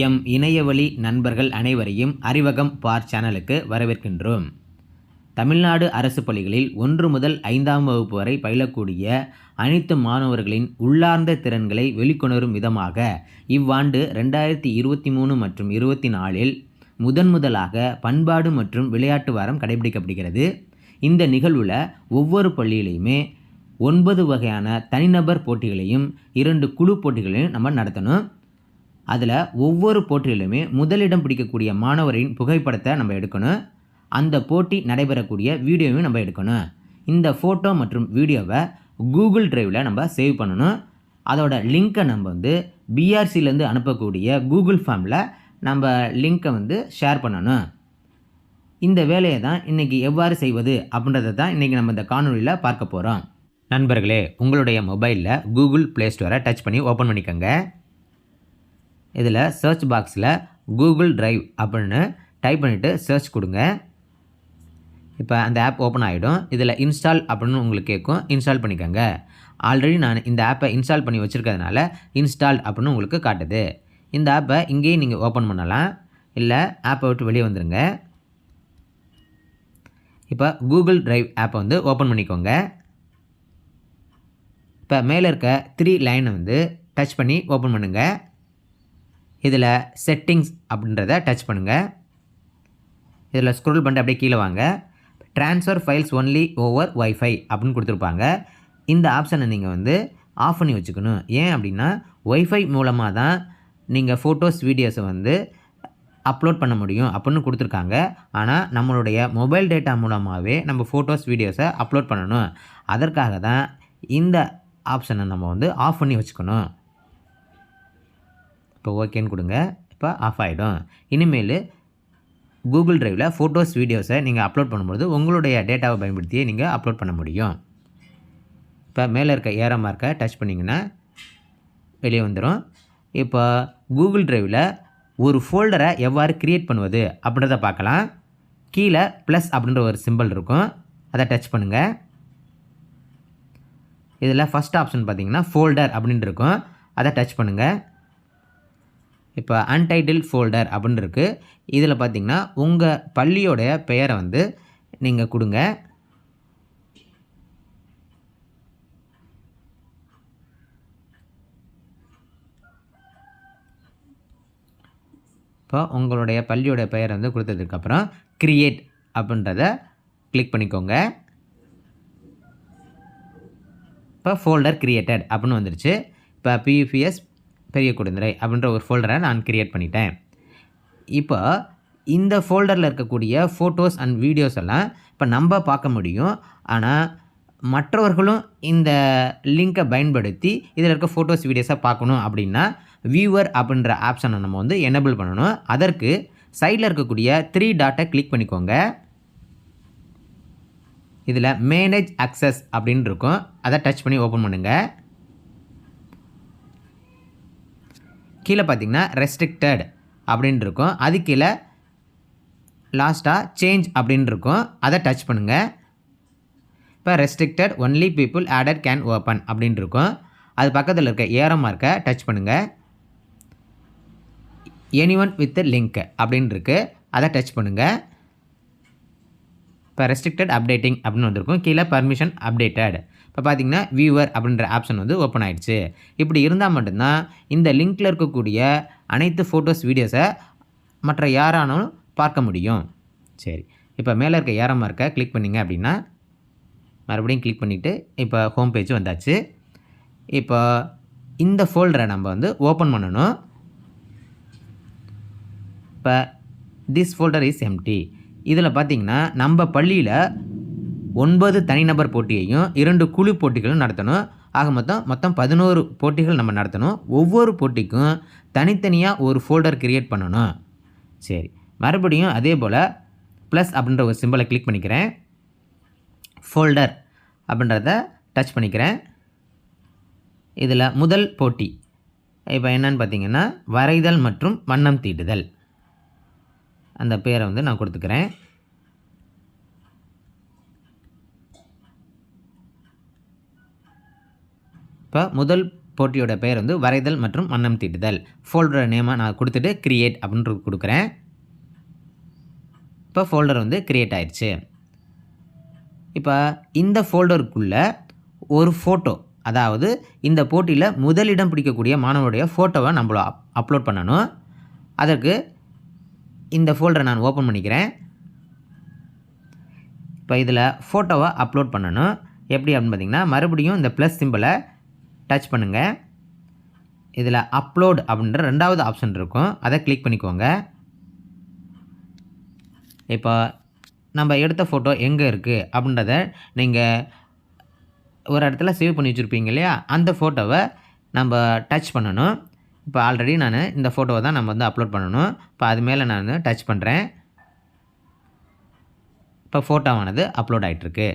M இணையவழி நண்பர்கள் அனைவரையும் அறிவகம் பார் சேனலுக்கு வரவேற்கின்றோம். தமிழ்நாடு அரசு பள்ளிகளில் ஒன்று முதல் ஐந்தாம் வகுப்பு வரை பயிலக்கூடிய அனைத்து மாணவர்களின் உள்ளார்ந்த திறன்களை வெளிக்கொணரும் விதமாக இவ்வாண்டு ரெண்டாயிரத்தி இருபத்தி மூணு மற்றும் இருபத்தி நாலில் முதன் முதலாக பண்பாடு மற்றும் விளையாட்டு வாரம் கடைபிடிக்கப்படுகிறது. இந்த நிகழ்வில் ஒவ்வொரு பள்ளியிலையுமே ஒன்பது வகையான தனிநபர் போட்டிகளையும் இரண்டு குழு போட்டிகளையும் நம்ம நடத்தணும். அதில் ஒவ்வொரு போட்டியிலுமே முதலிடம் பிடிக்கக்கூடிய மாணவரின் புகைப்படத்தை நம்ம எடுக்கணும். அந்த போட்டி நடைபெறக்கூடிய வீடியோவையும் நம்ம எடுக்கணும். இந்த ஃபோட்டோ மற்றும் வீடியோவை கூகுள் ட்ரைவில் நம்ம சேவ் பண்ணணும். அதோட லிங்க்கை நம்ம வந்து பிஆர்சிலேருந்து அனுப்பக்கூடிய கூகுள் ஃபார்மில் நம்ம லிங்க்கை வந்து ஷேர் பண்ணணும். இந்த வேலையை தான் இன்றைக்கி எவ்வாறு செய்வது அப்படின்றத தான் இன்றைக்கி நம்ம இந்த காணொலியில் பார்க்க போகிறோம் நண்பர்களே உங்களுடைய மொபைலில் கூகுள் ப்ளே ஸ்டோரை டச் பண்ணி ஓப்பன் பண்ணிக்கோங்க. இதில் சர்ச் பாக்ஸில் கூகுள் ட்ரைவ் அப்படின்னு டைப் பண்ணிவிட்டு சர்ச் கொடுங்க. இப்போ அந்த ஆப் ஓப்பன் ஆகிடும் இதில் இன்ஸ்டால் அப்படின்னு உங்களுக்கு கேட்கும். இன்ஸ்டால் பண்ணிக்கோங்க. ஆல்ரெடி நான் இந்த ஆப்பை இன்ஸ்டால் பண்ணி வச்சுருக்கிறதுனால இன்ஸ்டால் அப்படின்னு உங்களுக்கு காட்டுது. இந்த ஆப்பை இங்கேயே நீங்கள் ஓப்பன் பண்ணலாம். இல்லை ஆப்பை விட்டு வெளியே வந்துடுங்க இப்போ கூகுள் ட்ரைவ் ஆப்பை வந்து ஓப்பன் பண்ணிக்கோங்க. இப்போ மேலே இருக்க த்ரீ லைனை வந்து டச் பண்ணி ஓப்பன் பண்ணுங்கள் இதில் செட்டிங்ஸ் அப்படின்றத டச் பண்ணுங்கள் இதில் ஸ்க்ரோல் பண்ணிட்டு அப்படியே கீழே வாங்க. Transfer files only over wifi அப்படின்னு கொடுத்துருப்பாங்க. இந்த ஆப்ஷனை நீங்கள் வந்து ஆஃப் பண்ணி வச்சுக்கணும். ஏன் அப்படின்னா ஒய்ஃபை மூலமாக தான் நீங்கள் ஃபோட்டோஸ் வீடியோஸை வந்து அப்லோட் பண்ண முடியும் அப்படின்னு கொடுத்துருக்காங்க. ஆனால் நம்மளுடைய மொபைல் டேட்டா மூலமாகவே நம்ம ஃபோட்டோஸ் வீடியோஸை அப்லோட் பண்ணணும். அதற்காக தான் இந்த ஆப்ஷனை நம்ம வந்து ஆஃப் பண்ணி வச்சுக்கணும். இப்போ ஓகேன்னு கொடுங்க. இப்போ ஆஃப் ஆகிடும் இனிமேல் கூகுள் ட்ரைவில் ஃபோட்டோஸ் வீடியோஸை நீங்கள் அப்லோட் பண்ணும்போது உங்களுடைய டேட்டாவை பயன்படுத்தியே நீங்கள் அப்லோட் பண்ண முடியும். இப்போ மேலே இருக்க ஏற மார்க்கை டச் பண்ணிங்கன்னா வெளியே வந்துடும் இப்போ கூகுள் ட்ரைவில் ஒரு ஃபோல்டரை எவ்வாறு க்ரியேட் பண்ணுவது அப்படின்றத பார்க்கலாம். கீழே ப்ளஸ் அப்படின்ற ஒரு சிம்பிள் இருக்கும். அதை டச் பண்ணுங்கள் இதில் ஃபஸ்ட் ஆப்ஷன் பார்த்தீங்கன்னா ஃபோல்டர் அப்படின்ட்டு இருக்கும். அதை டச் பண்ணுங்கள் இப்போ அன்டைட்டில் ஃபோல்டர் அப்படின்னு இருக்குது இதில் பார்த்தீங்கன்னா உங்கள் பள்ளியோடைய பெயரை வந்து நீங்கள் கொடுங்க. இப்போ உங்களுடைய பள்ளியோடைய பெயரை வந்து கொடுத்ததுக்கப்புறம் க்ரியேட் அப்படின்றத கிளிக் பண்ணிக்கோங்க. இப்போ ஃபோல்டர் க்ரியேட்டட் அப்படின்னு வந்துருச்சு. இப்போ பியூபிஎஸ் பெரிய குடிந்துரை அப்படின்ற ஒரு ஃபோல்டரை நான் க்ரியேட் பண்ணிட்டேன். இப்போ இந்த ஃபோல்டரில் இருக்கக்கூடிய ஃபோட்டோஸ் அண்ட் வீடியோஸ் எல்லாம் இப்போ நம்ம பார்க்க முடியும். ஆனால் மற்றவர்களும் இந்த லிங்கை பயன்படுத்தி இதில் இருக்க ஃபோட்டோஸ் வீடியோஸை பார்க்கணும் அப்படின்னா வியூவர் அப்படின்ற ஆப்ஷனை நம்ம வந்து எனபிள் பண்ணணும். அதற்கு சைடில் இருக்கக்கூடிய த்ரீ டாட்டை கிளிக் பண்ணிக்கோங்க. இதில் மேனேஜ் அக்சஸ் அப்படின்னு இருக்கும். அதை டச் பண்ணி ஓப்பன் பண்ணுங்கள் கீழே பார்த்தீங்கன்னா ரெஸ்ட்ரிக்டட் அப்படின்னு இருக்கும் அது கீழே லாஸ்ட்டாக சேஞ்ச் அப்படின்னு இருக்கும் அதை டச் பண்ணுங்கள் இப்போ restricted only people added can open அப்படின்னு இருக்கும் அது பக்கத்தில் இருக்க ஏரோ மார்க்கை டச் பண்ணுங்கள் எனி ஒன் வித் லிங்க் அப்படின்னு இருக்குது அதை டச் பண்ணுங்கள் இப்போ ரெஸ்ட்ரிக்டட் அப்டேட்டிங் அப்படின்னு வந்திருக்கும். கீழே பர்மிஷன் அப்டேட்டட் இப்போ பார்த்தீங்கன்னா வியூவர் அப்படின்ற ஆப்ஷன் வந்து ஓப்பன் ஆகிடுச்சு இப்படி இருந்தால் மட்டும்தான் இந்த லிங்க்கில் இருக்கக்கூடிய அனைத்து ஃபோட்டோஸ் வீடியோஸை மற்ற யாரானாலும் பார்க்க முடியும். சரி. இப்போ மேலே இருக்க ஏரமாக இருக்க கிளிக் பண்ணிங்க அப்படின்னா மறுபடியும் கிளிக் பண்ணிவிட்டு இப்போ ஹோம் பேஜ் வந்தாச்சு. இப்போ இந்த ஃபோல்டரை நம்ம வந்து ஓப்பன் பண்ணணும். இப்போ திஸ் ஃபோல்டர் இஸ் எம்டி இதில் பார்த்திங்கன்னா நம்ம பள்ளியில் ஒன்பது தனிநபர் போட்டியையும் இரண்டு குழு போட்டிகளும் நடத்தணும். ஆக மொத்தம் மொத்தம் பதினோரு போட்டிகள் நம்ம நடத்தணும். ஒவ்வொரு போட்டிக்கும் தனித்தனியாக ஒரு ஃபோல்டர் க்ரியேட் பண்ணணும். சரி. மறுபடியும் அதே போல் ப்ளஸ் அப்படின்ற ஒரு சிம்பிளை கிளிக் பண்ணிக்கிறேன். ஃபோல்டர் அப்படின்றத டச் பண்ணிக்கிறேன். இதில் முதல் போட்டி. இப்போ என்னன்னு பார்த்தீங்கன்னா வரைதல் மற்றும் வண்ணம் தீட்டுதல். அந்த பேரை வந்து நான் கொடுத்துக்கிறேன். இப்போ முதல் போட்டியோட பெயர் வந்து வரைதல் மற்றும் வண்ணம் தீட்டுதல். ஃபோல்டரோட நேமை நான் கொடுத்துட்டு கிரியேட் அப்படின்றது கொடுக்குறேன். இப்போ ஃபோல்டர் வந்து கிரியேட் ஆயிடுச்சு. இப்போ இந்த ஃபோல்டருக்குள்ளே ஒரு ஃபோட்டோ அதாவது இந்த போட்டியில் முதலிடம் பிடிக்கக்கூடிய மாணவனுடைய ஃபோட்டோவை நம்மள அப் அப்லோட் பண்ணணும். அதற்கு இந்த ஃபோல்டரை நான் ஓப்பன் பண்ணிக்கிறேன். இப்போ இதில் ஃபோட்டோவை அப்லோட் பண்ணணும். எப்படி அப்படின்னு பார்த்தீங்கன்னா மறுபடியும் இந்த ப்ளஸ் சிம்பிளை டச் பண்ணுங்கள் இதில் அப்லோட் அப்படின்ற ரெண்டாவது ஆப்ஷன் இருக்கும். அதை கிளிக் பண்ணிக்கோங்க. இப்போ நம்ம எடுத்த ஃபோட்டோ எங்கே இருக்குது அப்படின்றத நீங்கள் ஒரு இடத்துல சேவ் பண்ணி வச்சுருப்பீங்க இல்லையா? அந்த ஃபோட்டோவை நம்ம டச் பண்ணணும். இப்போ ஆல்ரெடி நான் இந்த ஃபோட்டோவை தான் நம்ம வந்து அப்லோட் பண்ணணும். இப்போ அது மேலே நான் வந்து டச் பண்ணுறேன் இப்போ ஃபோட்டோவானது அப்லோட் ஆகிட்டுருக்கு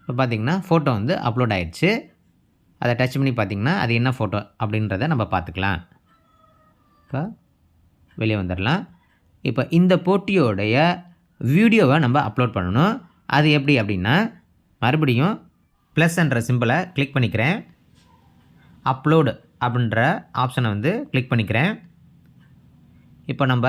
இப்போ பார்த்தீங்கன்னா ஃபோட்டோ வந்து அப்லோட் ஆகிடுச்சு அதை டச் பண்ணி பார்த்திங்கன்னா அது என்ன ஃபோட்டோ அப்படின்றத நம்ம பார்த்துக்கலாம். இப்போ வெளியே வந்துடலாம். இப்போ இந்த போட்டியோடைய வீடியோவை நம்ம அப்லோட் பண்ணணும். அது எப்படி அப்படின்னா மறுபடியும் ப்ளஸ்ன்ற சிம்பிளை கிளிக் பண்ணிக்கிறேன். அப்லோடு அப்படின்ற ஆப்ஷனை வந்து கிளிக் பண்ணிக்கிறேன். இப்போ நம்ம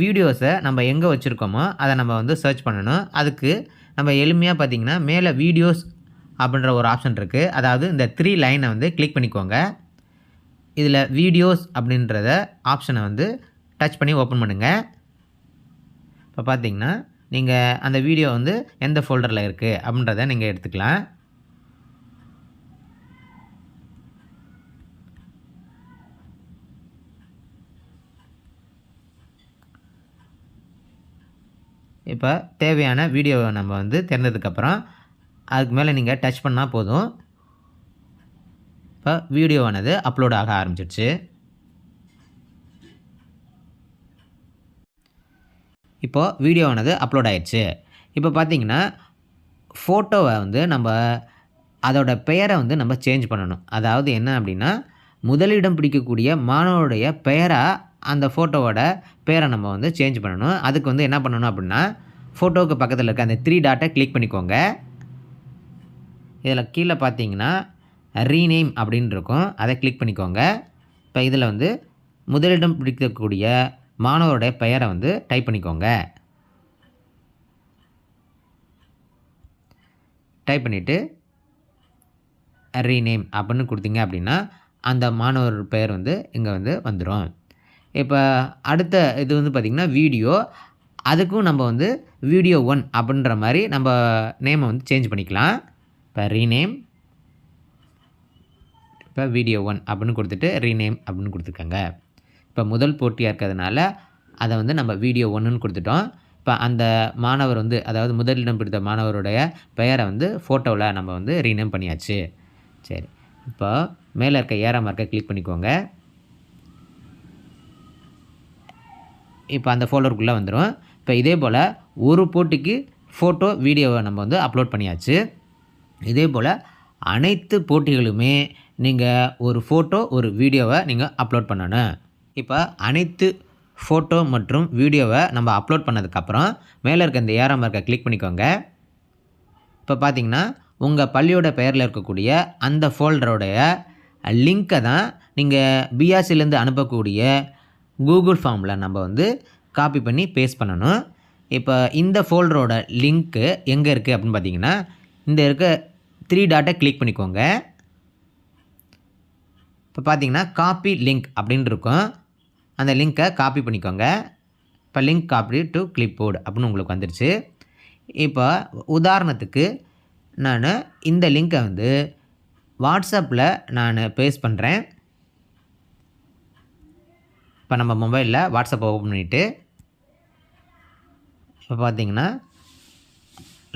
வீடியோஸை நம்ம எங்கே வச்சுருக்கோமோ அதை நம்ம வந்து சர்ச் பண்ணணும். அதுக்கு நம்ம எளிமையாக பார்த்திங்கன்னா மேலே வீடியோஸ் அப்படின்ற ஒரு ஆப்ஷன் இருக்குது அதாவது இந்த த்ரீ லைனை வந்து கிளிக் பண்ணிக்கோங்க. இதில் வீடியோஸ் அப்படின்றத ஆப்ஷனை வந்து டச் பண்ணி ஓப்பன் பண்ணுங்கள் இப்போ பார்த்தீங்கன்னா நீங்கள் அந்த வீடியோ வந்து எந்த ஃபோல்டரில் இருக்குது அப்படின்றத நீங்கள் எடுத்துக்கலாம். இப்போ தேவையான வீடியோவை நம்ம வந்து திறந்ததுக்கப்புறம் அதுக்கு மேலே நீங்கள் டச் பண்ணால் போதும். இப்போ வீடியோவானது அப்லோட் ஆக ஆரம்பிச்சிடுச்சு இப்போது வீடியோவானது அப்லோட் ஆயிடுச்சு. இப்போ பார்த்தீங்கன்னா ஃபோட்டோவை வந்து நம்ம அதோட பெயரை வந்து நம்ம சேஞ்ச் பண்ணணும். அதாவது என்ன அப்படின்னா முதலிடம் பிடிக்கக்கூடிய மாணவருடைய பெயராக அந்த ஃபோட்டோவோட பெயரை நம்ம வந்து சேஞ்ச் பண்ணணும். அதுக்கு வந்து என்ன பண்ணணும் அப்படின்னா ஃபோட்டோவுக்கு பக்கத்தில் இருக்க அந்த த்ரீ டாட்டை கிளிக் பண்ணிக்கோங்க. இதில் கீழே பார்த்தீங்கன்னா ரீநேம் அப்படின்னு இருக்கும். அதை கிளிக் பண்ணிக்கோங்க. இப்போ இதில் வந்து முதலிடம் பிடிக்கக்கூடிய மாணவருடைய பெயரை வந்து டைப் பண்ணிக்கோங்க. டைப் பண்ணிவிட்டு ரீநேம் அப்படின்னு கொடுத்தீங்க அப்படின்னா அந்த மாணவர் பெயர் வந்து இங்கே வந்து வந்துடும் இப்போ அடுத்த இது வந்து பார்த்திங்கன்னா வீடியோ. அதுக்கும் நம்ம வந்து வீடியோ ஒன் அப்படின்ற மாதிரி நம்ம நேமை வந்து சேஞ்ச் பண்ணிக்கலாம். இப்போ ரீநேம் இப்போ வீடியோ ஒன் அப்படின்னு கொடுத்துட்டு ரீநேம் அப்படின்னு கொடுத்துருக்காங்க இப்போ முதல் போட்டியாக இருக்கிறதுனால அதை வந்து நம்ம வீடியோ ஒன்றுன்னு கொடுத்துட்டோம். இப்போ அந்த மாணவர் வந்து அதாவது முதலிடம் பிடித்த மாணவருடைய பெயரை வந்து ஃபோட்டோவில் நம்ம வந்து ரீநேம் பண்ணியாச்சு. சரி. இப்போ மேலே இருக்க ஏற மார்க்கை கிளிக் பண்ணிக்கோங்க. இப்போ அந்த ஃபோல்டருக்குள்ளே வந்துடும் இப்போ இதே போல் ஒரு போட்டிக்கு ஃபோட்டோ வீடியோவை நம்ம வந்து அப்லோட் பண்ணியாச்சு. இதே போல் அனைத்து போட்டிகளுமே நீங்கள் ஒரு ஃபோட்டோ ஒரு வீடியோவை நீங்கள் அப்லோட் பண்ணணும். இப்போ அனைத்து ஃபோட்டோ மற்றும் வீடியோவை நம்ம அப்லோட் பண்ணதுக்கப்புறம் மேலே இருக்க இந்த ஏரம் இருக்க கிளிக் பண்ணிக்கோங்க. இப்போ பார்த்தீங்கன்னா உங்கள் பள்ளியோட பெயரில் இருக்கக்கூடிய அந்த ஃபோல்டரோடைய லிங்க்கை தான் நீங்கள் பிஆர்சிலேருந்து அனுப்பக்கூடிய கூகுள் ஃபார்மில் நம்ம வந்து காப்பி பண்ணி பேஸ்ட் பண்ணணும். இப்போ இந்த ஃபோல்டரோட லிங்க்கு எங்கே இருக்குது அப்படின்னு பார்த்தீங்கன்னா இந்த இருக்க த்ரீ டாட்டை கிளிக் பண்ணிக்கோங்க. இப்போ பார்த்தீங்கன்னா காப்பி லிங்க் அப்படின்னு இருக்கும். அந்த லிங்க்கை காப்பி பண்ணிக்கோங்க. இப்போ link copy to clipboard அப்படின்னு உங்களுக்கு வந்துடுச்சு இப்போ உதாரணத்துக்கு நான் இந்த லிங்க்கை வந்து வாட்ஸ்அப்பில் நான் பேஸ்ட் பண்ணுறேன் இப்போ நம்ம மொபைலில் வாட்ஸ்அப்பை ஓப்பன் பண்ணிவிட்டு இப்போ பார்த்தீங்கன்னா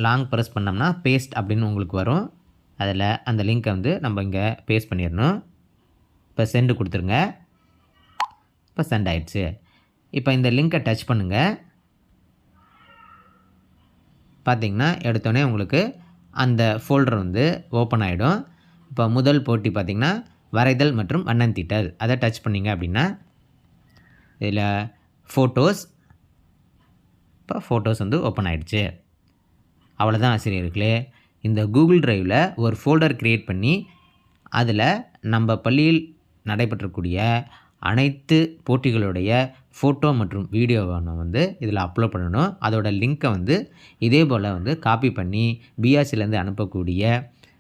லாங் ப்ரெஸ் பண்ணோம்னா பேஸ்ட் அப்படின்னு உங்களுக்கு வரும். அதில் அந்த லிங்க்கை வந்து நம்ம இங்கே பேஸ்ட் பண்ணிடணும். இப்போ சென்டு கொடுத்துருங்க. இப்போ சென்ட் ஆயிடுச்சு. இப்போ இந்த லிங்க்கை டச் பண்ணுங்கள் பார்த்தீங்கன்னா எடுத்தோடனே உங்களுக்கு அந்த ஃபோல்டர் வந்து ஓப்பன் ஆகிடும் இப்போ முதல் போட்டி பார்த்திங்கன்னா வரைதல் மற்றும் வண்ணன் தீட்டல். அதை டச் பண்ணிங்க அப்படின்னா இதில் ஃபோட்டோஸ் இப்போ ஃபோட்டோஸ் வந்து ஓப்பன் ஆகிடுச்சு அவ்வளோதான் ஆசிரியர்களே இந்த கூகுள் ட்ரைவில் ஒரு ஃபோல்டர் க்ரியேட் பண்ணி அதில் நம்ம பள்ளியில் நடைபெற்றக்கூடிய அனைத்து போட்டிகளுடைய ஃபோட்டோ மற்றும் வீடியோவை நம்ம வந்து இதில் அப்லோட் பண்ணணும். அதோட லிங்க்கை வந்து இதே போல் வந்து காப்பி பண்ணி பிஆர்சிலேருந்து அனுப்பக்கூடிய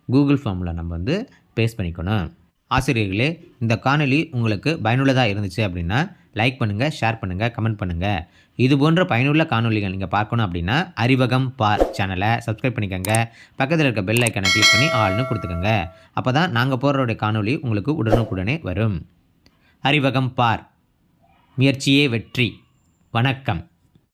கூகுள் ஃபார்மில் நம்ம வந்து பேஸ்ட் பண்ணிக்கணும். ஆசிரியர்களே இந்த காணொலி உங்களுக்கு பயனுள்ளதாக இருந்துச்சு அப்படின்னா லைக் பண்ணுங்கள் ஷேர் பண்ணுங்கள் கமெண்ட் பண்ணுங்கள் இது போன்ற பயனுள்ள காணொளிகள் நீங்கள் பார்க்கணும் அப்படின்னா அறிவகம் பார் சேனலை சப்ஸ்கிரைப் பண்ணிக்கோங்க. பக்கத்தில் இருக்க பெல் ஐக்கனை கிளிக் பண்ணி ஆள்னு கொடுத்துக்கோங்க. அப்போ தான் நாங்கள் போடுறோடைய காணொலி உங்களுக்கு உடனுக்குடனே வரும். அறிவகம் பார். முயற்சியே வெற்றி. வணக்கம்.